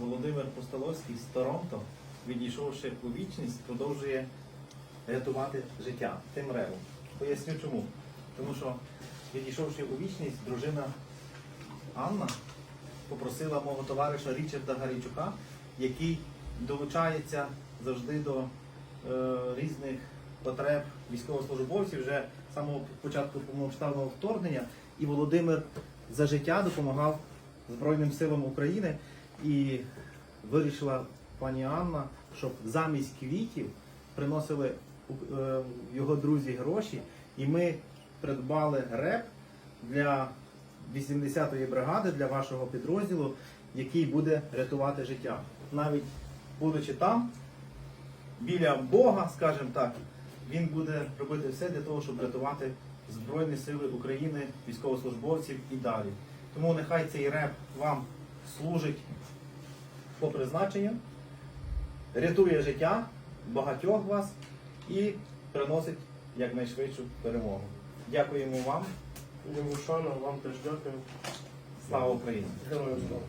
Володимир Постоловський з Торонто, відійшовши у вічність, продовжує рятувати життя тим ревом. Поясню чому. Тому що, відійшовши у вічність, дружина Анна попросила мого товариша Річарда Гарійчука, який долучається завжди до е, різних потреб військовослужбовців вже з самого початку повномасштабного вторгнення. І Володимир за життя допомагав Збройним силам України. І вирішила пані Анна, щоб замість квітів приносили е, його друзі гроші, і ми придбали реп для 80-ї бригади для вашого підрозділу, який буде рятувати життя. Навіть будучи там, біля Бога, скажімо так, він буде робити все для того, щоб рятувати Збройні Сили України, військовослужбовців і далі. Тому нехай цей реп вам служить по призначенню, рятує життя багатьох вас і приносить якнайшвидшу перемогу. Дякуємо вам. Дякую, шана, вам теж дякую. Слава Україні! Героям слава.